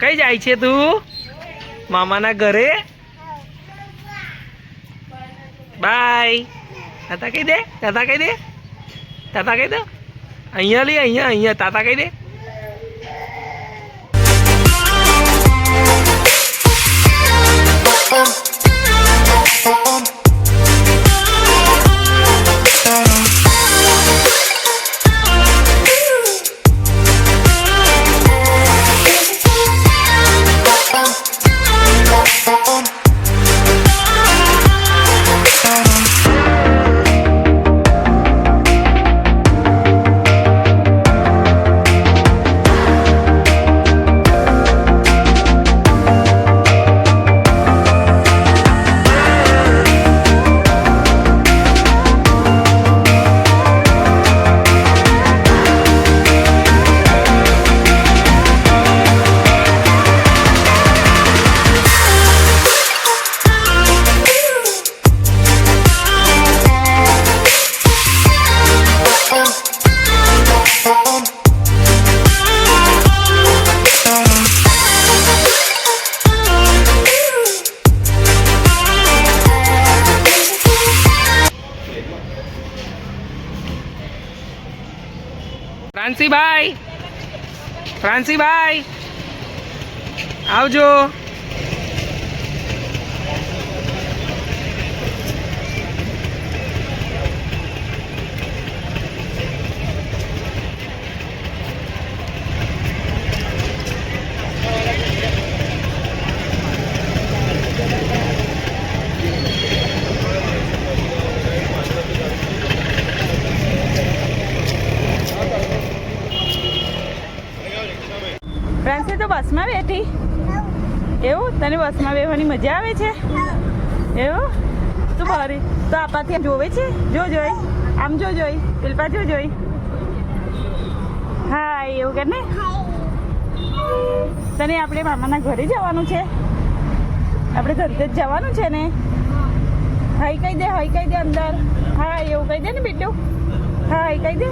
કઈ જાય છે તું? મામાના ઘરે? બાય. તાતા કહી દે, તાતા કહી દે. તાતા કહી દે. અહીંયા લે, અહીંયા અહીંયા, તાતા કહી દે. ફ્રાન્સીભાઈ ફ્રાન્સીભાઈ આવજો ફ્રાન્સી તો બસમાં બેઠી? એવું? તને બસમાં બેહવાની મજા આવે છે? એવું? તું ભરી તો આપાથી જોવે છે? જો જોઈ. આમ જો જોઈ. પેલપા જો જોઈ. હા, એવું કે ને? તને આપણે મામાના ઘરે જવાનું છે? આપણે ઘરે જ જવાનું છે ને? હાઈ કહી દે, હાઈ કહી દે અંદર. હા, એવું કહી દે ને, બેટું? હા, હાઈ કહી દે.